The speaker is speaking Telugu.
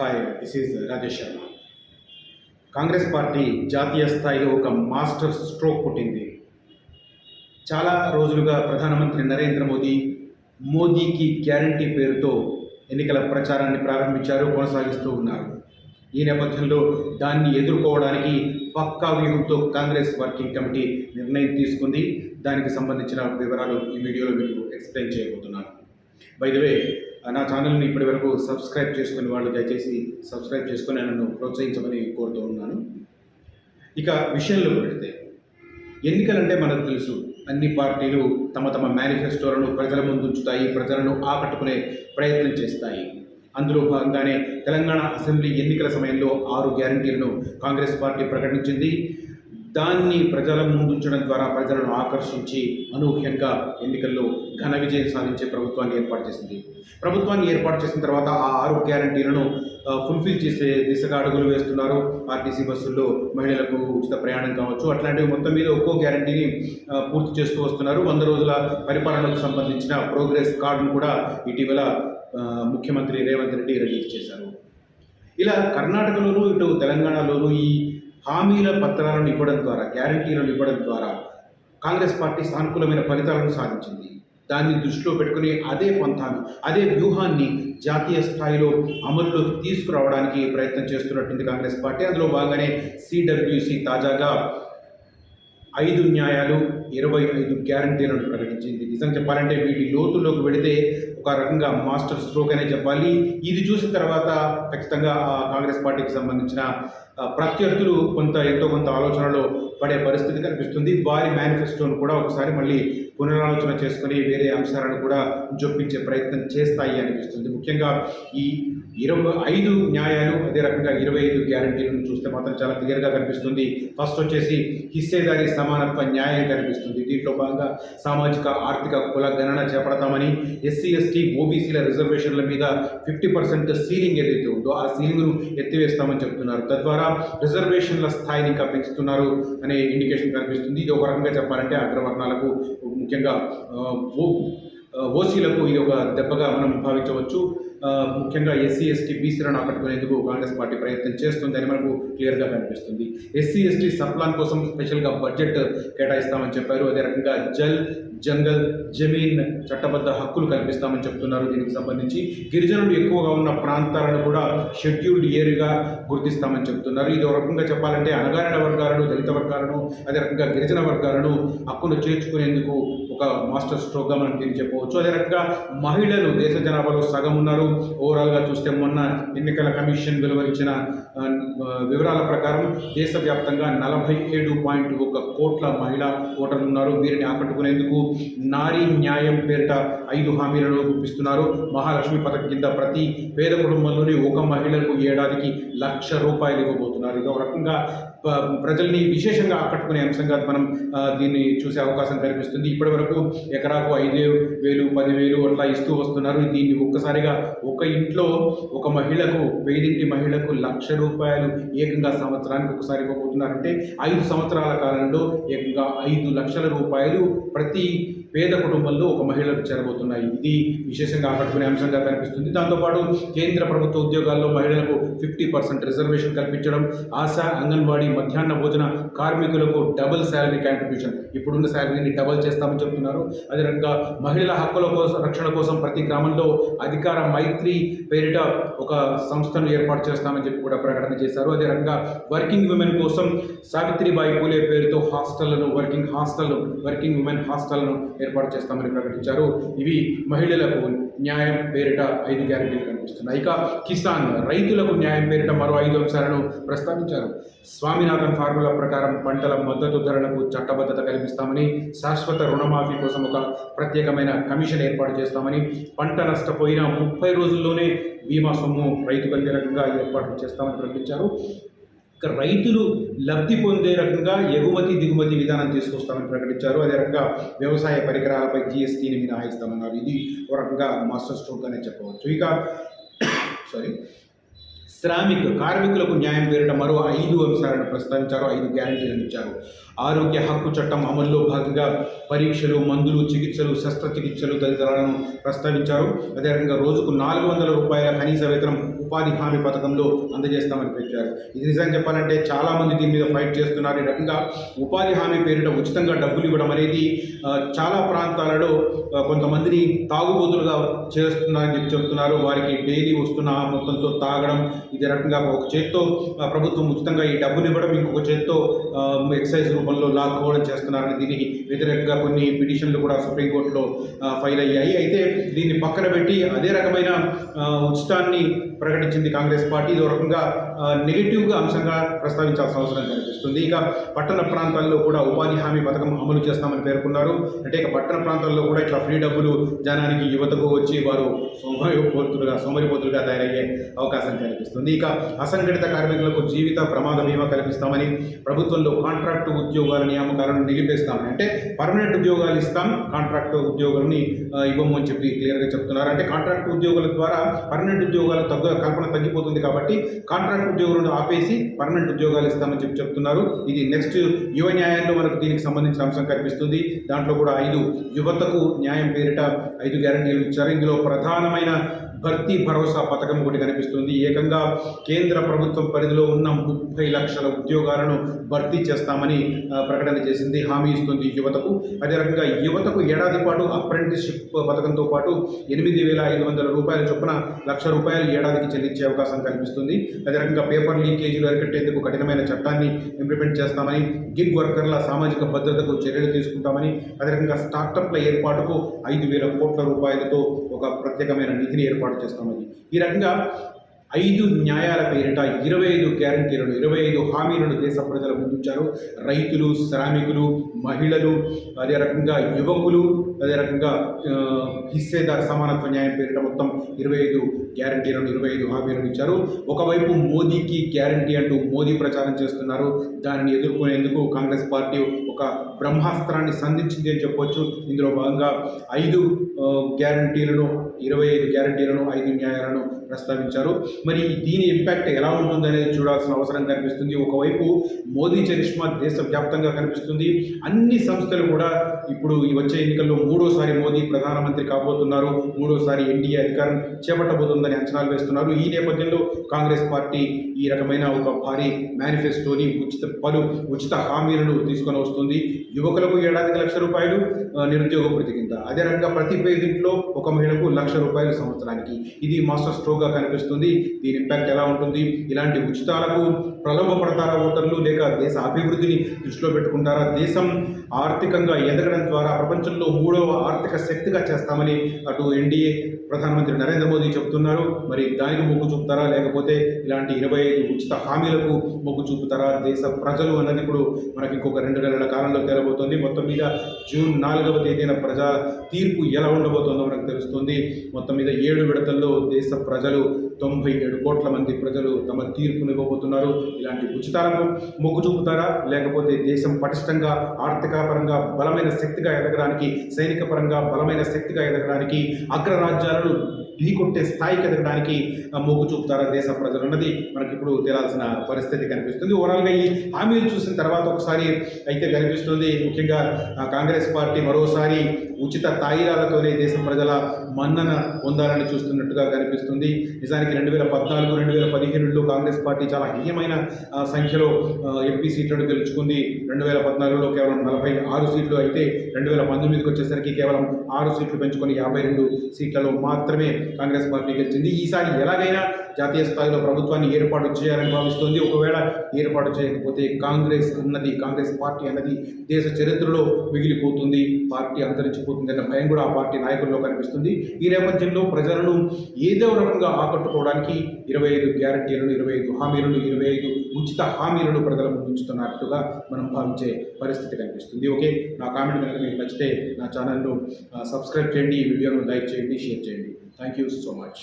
Hi this is Rajesh Sharma Congress party జాతీయ స్థాయిలో ఒక మాస్టర్ స్ట్రోక్ పుట్టింది చాలా రోజులుగా ప్రధానమంత్రి నరేంద్ర మోదీ మోదీకి గ్యారంటీ పేరుతో ఎన్నికల ప్రచారాన్ని ప్రారంభించారు కొనసాగిస్తూ ఉన్నారు. ఈ నేపథ్యంలో దాన్ని ఎదుర్కోవడానికి పక్కా వ్యూహంతో కాంగ్రెస్ వర్కింగ్ కమిటీ నిర్ణయం తీసుకుంది. దానికి సంబంధించిన వివరాలు ఈ వీడియోలో మీకు ఎక్స్ప్లెయిన్ చేయబోతున్నాను. బై ద వే నా ఛానల్ని ఇప్పటి వరకు సబ్స్క్రైబ్ చేసుకుని వాళ్ళు దయచేసి సబ్స్క్రైబ్ చేసుకుని నన్ను ప్రోత్సహించమని కోరుతూ ఉన్నాను. ఇక విషయంలో పెడితే ఎన్నికలంటే మనకు తెలుసు అన్ని పార్టీలు తమ తమ మేనిఫెస్టోలను ప్రజల ముందుంచుతాయి ప్రజలను ఆకట్టుకునే ప్రయత్నం చేస్తాయి. అందులో భాగంగానే తెలంగాణ అసెంబ్లీ ఎన్నికల సమయంలో ఆరు గ్యారంటీలను కాంగ్రెస్ పార్టీ ప్రకటించింది. దాన్ని ప్రజల ముందుంచడం ద్వారా ప్రజలను ఆకర్షించి అనూహ్యంగా ఎన్నికల్లో ఘన విజయం సాధించే ప్రభుత్వాన్ని ఏర్పాటు చేసింది. ప్రభుత్వాన్ని ఏర్పాటు చేసిన తర్వాత ఆ ఆరు గ్యారంటీలను ఫుల్ఫిల్ చేసే దిశగా అడుగులు వేస్తున్నారు. ఆర్టీసీ బస్సుల్లో మహిళలకు ఉచిత ప్రయాణం కావచ్చు. అట్లాంటివి మొత్తం మీద ఒక్కో గ్యారంటీని పూర్తి చేస్తూ వస్తున్నారు. వంద రోజుల పరిపాలనకు సంబంధించిన ప్రోగ్రెస్ కార్డును కూడా ఇటీవల ముఖ్యమంత్రి రేవంత్ రెడ్డి రిలీజ్ చేశారు. ఇలా కర్ణాటకలోనూ ఇటు తెలంగాణలోనూ ఈ హామీల పత్రాలను ఇవ్వడం ద్వారా గ్యారంటీలను ఇవ్వడం ద్వారా కాంగ్రెస్ పార్టీ సానుకూలమైన ఫలితాలను సాధించింది. దాన్ని దృష్టిలో పెట్టుకుని అదే పంథాను అదే వ్యూహాన్ని జాతీయ స్థాయిలో అమలులోకి తీసుకురావడానికి ప్రయత్నం చేస్తున్నట్టుంది కాంగ్రెస్ పార్టీ. అందులో భాగంగానే సిడబ్ల్యూసి తాజాగా ఐదు న్యాయాలు ఇరవై ఐదు గ్యారంటీలను ప్రకటించింది. నిజం చెప్పాలంటే వీటి లోతుల్లోకి వెళితే ఒక రకంగా మాస్టర్ స్ట్రోక్ అనే చెప్పాలి. ఇది చూసిన తర్వాత ఖచ్చితంగా కాంగ్రెస్ పార్టీకి సంబంధించిన ప్రత్యర్థులు కొంత ఎంతో కొంత ఆలోచనలో పడే పరిస్థితి కనిపిస్తుంది. వారి మేనిఫెస్టోను కూడా ఒకసారి మళ్ళీ పునరాలోచన చేసుకుని వేరే అంశాలను కూడా జొప్పించే ప్రయత్నం చేస్తాయి అనిపిస్తుంది. ముఖ్యంగా ఈ ఇరవై ఐదు న్యాయాలు అదే రకంగా ఇరవై ఐదు గ్యారంటీలను చూస్తే మాత్రం చాలా క్లియర్గా కనిపిస్తుంది. ఫస్ట్ వచ్చేసి హిస్సేదారి సమానత్వ న్యాయం కనిపిస్తుంది. దీంట్లో భాగంగా సామాజిక ఆర్థిక కుల గణన చేపడతామని ఎస్సీ ఎస్టీ ఓబీసీల రిజర్వేషన్ల మీద ఫిఫ్టీ పర్సెంట్ సీలింగ్ ఏదైతే ఉందో ఆ సీలింగ్ను ఎత్తివేస్తామని చెప్తున్నారు. తద్వారా రిజర్వేషన్ల స్థాయిని ఇంకా పెంచుతున్నారు అనే ఇండికేషన్ కనిపిస్తుంది. ఇది ఒక రకంగా చెప్పాలంటే అగ్రవర్ణాలకు ముఖ్యంగా ఆ, ఓ ఆ, ఓసీలకు ఇది ఒక దెబ్బగా మనం భావించవచ్చు. ముఖ్యంగా ఎస్సీ ఎస్టీ బీసీలను ఆకట్టుకునేందుకు కాంగ్రెస్ పార్టీ ప్రయత్నం చేస్తుందని మనకు క్లియర్గా కనిపిస్తుంది. ఎస్సీ ఎస్టీ సప్లాన్ కోసం స్పెషల్గా బడ్జెట్ కేటాయిస్తామని చెప్పారు. అదే రకంగా జల్ జంగల్ జమీన్ చట్టబద్ధ హక్కులు కల్పిస్తామని చెప్తున్నారు దీనికి సంబంధించి. గిరిజనులు ఎక్కువగా ఉన్న ప్రాంతాలను కూడా షెడ్యూల్డ్ ఏరియాగా గుర్తిస్తామని చెప్తున్నారు. ఇది ఒక రకంగా చెప్పాలంటే అణగారిన వర్గాలను దళిత వర్గాలను అదే రకంగా గిరిజన వర్గాలను హక్కును చేర్చుకునేందుకు ఒక మాస్టర్ స్ట్రోక్గా మనం దీన్ని చెప్పవచ్చు. అదే రకంగా మహిళలు దేశ జనాభాలో సగం ఉన్నారు. ఓవరాల్గా చూస్తే మొన్న ఎన్నికల కమిషన్ వెలువరించిన వివరాల ప్రకారం దేశవ్యాప్తంగా నలభై ఏడు పాయింట్ ఒక కోట్ల మహిళా ఓటర్లు ఉన్నారు. వీరిని ఆకట్టుకునేందుకు నారీ న్యాయం పేరిట ఐదు హామీలను గుప్పిస్తున్నారు మహాలక్ష్మి పథకం కింద ప్రతి పేద కుటుంబంలోని ఒక మహిళకు ఏడాదికి లక్ష రూపాయలు ఇవ్వబోతున్నారు. ఇది ఒక రకంగా ప్రజల్ని విశేషంగా ఆకట్టుకునే అంశంగా మనం దీన్ని చూసే అవకాశం కనిపిస్తుంది ఇప్పటివరకు వరకు ఎకరాకు ఐదు వేలు పదివేలు అట్లా ఇస్తూ వస్తున్నారు. దీన్ని ఒక్కసారిగా ఒక ఇంట్లో ఒక మహిళకు పేదింటి మహిళకు లక్ష రూపాయలు ఏకంగా సంవత్సరానికి ఒకసారి ఇవ్వబోతున్నారంటే ఐదు సంవత్సరాల కాలంలో ఏకంగా ఐదు లక్షల రూపాయలు ప్రతి పేద కుటుంబంలో ఒక మహిళకు చేరబోతున్నాయి. ఇది విశేషంగా ఆకట్టుకునే అంశంగా కనిపిస్తుంది. దాంతోపాటు కేంద్ర ప్రభుత్వ ఉద్యోగాల్లో మహిళలకు ఫిఫ్టీ పర్సెంట్ రిజర్వేషన్ కల్పించడం ఆశా అంగన్వాడీ మధ్యాహ్న భోజన కార్మికులకు డబుల్ శాలరీ కాంట్రిబ్యూషన్. ఇప్పుడున్న శాలరీని డబుల్ చేస్తామని చెప్తున్నారు. అదే రకంగా మహిళల హక్కుల కోసం రక్షణ కోసం ప్రతి గ్రామంలో అధికార మైత్రి పేరిట ఒక సంస్థను ఏర్పాటు చేస్తామని చెప్పి కూడా ప్రకటన చేశారు. అదే రకంగా వర్కింగ్ ఉమెన్ కోసం సావిత్రిబాయి పూలే పేరుతో హాస్టళ్ళను వర్కింగ్ హాస్టల్ వర్కింగ్ ఉమెన్ హాస్టళ్ళను ఏర్పాటు చేస్తామని ప్రకటించారు. ఇవి మహిళలకు న్యాయం పేరిట ఐదు గ్యారెంటీలు కనిపిస్తున్నాయి. ఇక కిసాన్ రైతులకు న్యాయం పేరిట మరో ఐదు అంశాలను ప్రస్తావించారు. స్వామినాథన్ ఫార్ములా ప్రకారం పంటల మద్దతు ధరలకు చట్టబద్ధత కల్పిస్తామని శాశ్వత రుణమాఫీ కోసం ఒక ప్రత్యేకమైన కమిషన్ ఏర్పాటు చేస్తామని పంట నష్టపోయిన ముప్పై రోజుల్లోనే బీమా సొమ్ము రైతుకు అందే రకంగా ఏర్పాటు చేస్తామని ప్రకటించారు. రైతులు లబ్ధి పొందే రకంగా ఎగుమతి దిగుమతి విధానం తీసుకొస్తామని ప్రకటించారు. అదే రకంగా వ్యవసాయ పరికరాలపై జిఎస్టీని మినహాయిస్తామన్నారు. ఇది ఒక రకంగా మాస్టర్ స్ట్రోక్గానే చెప్పవచ్చు. ఇక సారీ శ్రామిక్ కార్మికులకు న్యాయం పేరిట మరో ఐదు అంశాలను ప్రస్తావించారు. ఐదు గ్యారంటీలను ఇచ్చారు. ఆరోగ్య హక్కు చట్టం అమల్లో భాగంగా పరీక్షలు మందులు చికిత్సలు శస్త్రచికిత్సలు తదితరాలను ప్రస్తావించారు. అదేవిధంగా రోజుకు నాలుగు వందల రూపాయల కనీస వేతనం ఉపాధి హామీ పథకంలో అందజేస్తామని పెట్టారు. ఇది నిజంగా చెప్పాలంటే చాలామంది దీని మీద ఫైట్ చేస్తున్నారు. ఈ రకంగా ఉపాధి హామీ పేరిట ఉచితంగా డబ్బులు ఇవ్వడం అనేది చాలా ప్రాంతాలలో కొంతమందిని తాగుబోతులుగా చేస్తున్నారని చెప్పి చెప్తున్నారు వారికి డైలీ వస్తున్న ఆ మొత్తంతో తాగడం ఇది రకంగా ఒక చేత్తో ప్రభుత్వం ఉచితంగా ఈ డబ్బులు ఇవ్వడం ఇంకొక చేత్తో ఎక్సైజ్ రూపంలో లాక్కోవడం చేస్తున్నారని దీనికి వ్యతిరేకంగా కొన్ని పిటిషన్లు కూడా సుప్రీంకోర్టులో ఫైల్ అయ్యాయి. అయితే దీన్ని పక్కన పెట్టి అదే రకమైన ఉచితాన్ని ప్రకటించింది కాంగ్రెస్ పార్టీ. ఇదో రకంగా నెగిటివ్గా అంశంగా ప్రస్తావించాల్సిన అవసరం కనిపిస్తుంది. ఇక పట్టణ ప్రాంతాల్లో కూడా ఉపాధి హామీ పథకం అమలు చేస్తామని పేర్కొన్నారు. అంటే ఇక పట్టణ ప్రాంతాల్లో కూడా ఇట్లా ఫ్రీ డబ్బులు జనానికి యువతకు వచ్చి వారు సోమరిపోతులుగా సోమరిపోతులుగా తయారయ్యే అవకాశం కనిపిస్తుంది. ఇక అసంఘటిత కార్మికులకు జీవిత ప్రమాద బీమా కల్పిస్తామని ప్రభుత్వంలో కాంట్రాక్టు ఉద్యోగాల నియామకాలను నిలిపేస్తామని అంటే పర్మనెంట్ ఉద్యోగాలు ఇస్తాం కాంట్రాక్ట్ ఉద్యోగులని ఇవ్వము అని చెప్పి క్లియర్గా చెప్తున్నారు. అంటే కాంట్రాక్ట్ ఉద్యోగుల ద్వారా పర్మనెంట్ ఉద్యోగాలు తగ్గ కల్పన తగ్గిపోతుంది కాబట్టి కాంట్రాక్ట్ ఉద్యోగులను ఆపేసి పర్మనెంట్ ఉద్యోగాలు ఇస్తామని చెప్పి చెప్తున్నారు. ఇది నెక్స్ట్ యువ న్యాయంలో మనకు దీనికి సంబంధించిన అంశం కనిపిస్తుంది. దాంట్లో కూడా ఐదు యువతకు న్యాయం పేరిట ఐదు గ్యారంటీలు ఇచ్చారు. ఇందులో ప్రధానమైన భర్తీ భరోసా పథకం ఒకటి కనిపిస్తుంది. ఏకంగా కేంద్ర ప్రభుత్వం పరిధిలో ఉన్న ముప్పై లక్షల ఉద్యోగాలను భర్తీ చేస్తామని ప్రకటన చేసింది హామీ ఇస్తుంది యువతకు. అదే రకంగా యువతకు ఏడాది పాటు అప్రెంటిస్షిప్ పథకంతో పాటు ఎనిమిది వేల ఐదు వందల రూపాయల చొప్పున లక్ష రూపాయలు ఏడాదికి చెల్లించే అవకాశం కల్పిస్తుంది. అదే రకంగా పేపర్ లీకేజీలు అరికట్టేందుకు కఠినమైన చట్టాన్ని ఇంప్లిమెంట్ చేస్తామని గిగ్ వర్కర్ల సామాజిక భద్రతకు చర్యలు తీసుకుంటామని అదే రకంగా స్టార్టప్ల ఏర్పాటుకు ఐదు వేల కోట్ల రూపాయలతో ఒక ప్రత్యేకమైన నిధిని ఏర్పాటు చేస్తామని. ఈ రకంగా ఐదు న్యాయాల పేరిట ఇరవై ఐదు గ్యారంటీలను ఇరవై ఐదు హామీలను దేశ ప్రజల ముందుంచారు. రైతులు శ్రామికులు మహిళలు అదే రకంగా యువకులు అదే రకంగా హిస్సేదార్ సమానత్వ న్యాయం పేరిట మొత్తం ఇరవై ఐదు గ్యారంటీలను ఇరవై ఐదు హామీలను ఇచ్చారు. ఒకవైపు మోదీకి గ్యారంటీ అంటూ మోదీ ప్రచారం చేస్తున్నారు. దానిని ఎదుర్కొనేందుకు కాంగ్రెస్ పార్టీ ఒక బ్రహ్మాస్త్రాన్ని సంధించింది అని చెప్పొచ్చు. ఇందులో భాగంగా ఐదు గ్యారంటీలను ఇరవై ఐదు గ్యారంటీలను ఐదు న్యాయాలను ప్రస్తావించారు. మరి దీని ఇంపాక్ట్ ఎలా ఉంటుందనేది చూడాల్సిన అవసరం కనిపిస్తుంది. ఒకవైపు మోదీ చరిష్మా దేశవ్యాప్తంగా కనిపిస్తుంది. అన్ని సంస్థలు కూడా ఇప్పుడు ఈ వచ్చే ఎన్నికల్లో మూడోసారి మోదీ ప్రధానమంత్రి కాబోతున్నారు. మూడోసారి ఎన్డీఏ అధికారం చేపట్టబోతుందని అంచనాలు వేస్తున్నారు. ఈ నేపథ్యంలో కాంగ్రెస్ పార్టీ ఈ రకమైన ఒక భారీ మేనిఫెస్టోని ఉచిత పలు ఉచిత హామీలను తీసుకొని వస్తుంది. యువకులకు ఏడాదికి లక్ష రూపాయలు నిరుద్యోగ భృతి కింద. అదే రకంగా ప్రతి పేదింట్లో ఒక మహిళకు లక్ష రూపాయలు సంవత్సరానికి. ఇది మాస్టర్ స్ట్రోక్గా కనిపిస్తుంది. దీని ఇంపాక్ట్ ఎలా ఉంటుంది? ఇలాంటి ఉచితాలకు ప్రలోభపడతారా ఓటర్లు? లేక దేశ అభివృద్ధిని దృష్టిలో పెట్టుకుంటారా? దేశం ఆర్థికంగా ఎదగడం ద్వారా ప్రపంచంలో మూడవ ఆర్థిక శక్తిగా చేస్తామని అటు ఎన్డీఏ ప్రధానమంత్రి నరేంద్ర మోదీ చెబుతున్నారు మరి దానికి మొగ్గు చూపుతారా? లేకపోతే ఇలాంటి ఇరవై ఐదు ఉచిత హామీలకు మొగ్గు చూపుతారా? దేశ ప్రజలు అన్నది ఇప్పుడు మనకి ఇంకొక రెండు నెలల కాలంలో తేలబోతోంది. మొత్తం మీద జూన్ నాలుగవ తేదీన ప్రజా తీర్పు ఎలా ఉండబోతోందో మనకు తెలుస్తుంది. మొత్తం మీద ఏడు విడతల్లో దేశ ప్రజలు తొంభై ఏడు కోట్ల మంది ప్రజలు తమ తీర్పును ఇవ్వబోతున్నారు ఇలాంటి ఉచితాలను మొగ్గు చూపుతారా? లేకపోతే దేశం పటిష్టంగా ఆర్థిక పరంగా బలమైన శక్తిగా ఎదగడానికి సైనిక పరంగా బలమైన శక్తిగా ఎదగడానికి అగ్రరాజ్యాలను ఢీకొట్టే స్థాయికి ఎదగడానికి మొగ్గు చూపుతారని దేశ ప్రజలు ఉన్నది మనకి ఇప్పుడు తేలాల్సిన పరిస్థితి కనిపిస్తుంది. ఓవరాల్గా ఈ హామీలు చూసిన తర్వాత ఒకసారి అయితే కనిపిస్తుంది. ముఖ్యంగా కాంగ్రెస్ పార్టీ మరోసారి ఉచిత తాయిలాలతోనే దేశ ప్రజల మన్నన పొందాలని చూస్తున్నట్టుగా కనిపిస్తుంది. నిజానికి రెండు వేల పద్నాలుగు రెండు వేల పదిహేనులో కాంగ్రెస్ పార్టీ చాలా హీయమైన సంఖ్యలో ఎంపీ సీట్లను గెలుచుకుంది. రెండు వేల పద్నాలుగులో కేవలం నలభై ఆరు సీట్లు అయితే రెండు వేల పంతొమ్మిదికి వచ్చేసరికి కేవలం ఆరు సీట్లు పెంచుకొని యాభై రెండు సీట్లలో మాత్రమే కాంగ్రెస్ పార్టీ గెలిచింది. ఈసారి ఎలాగైనా జాతీయ స్థాయిలో ప్రభుత్వాన్ని ఏర్పాటు చేయాలని భావిస్తోంది. ఒకవేళ ఏర్పాటు చేయకపోతే కాంగ్రెస్ అన్నది కాంగ్రెస్ పార్టీ అన్నది దేశ చరిత్రలో మిగిలిపోతుంది. పార్టీ అంతరించిపోతుంది అన్న భయం కూడా ఆ పార్టీ నాయకుల్లో కనిపిస్తుంది. ఈ నేపథ్యంలో ప్రజలను ఏదో రకంగా ఆకట్టుకోవడానికి ఇరవై ఐదు గ్యారంటీలను ఇరవై ఐదు హామీలను ఇరవై ఐదు ఉచిత హామీలను ప్రజల ముందుంచుతున్నట్టుగా మనం భావించే పరిస్థితి కనిపిస్తుంది. ఓకే నా కామెంట్ కనుక మీకు నచ్చితే నా ఛానల్ను సబ్స్క్రైబ్ చేయండి ఈ వీడియోను లైక్ చేయండి షేర్ చేయండి. Thank you so much.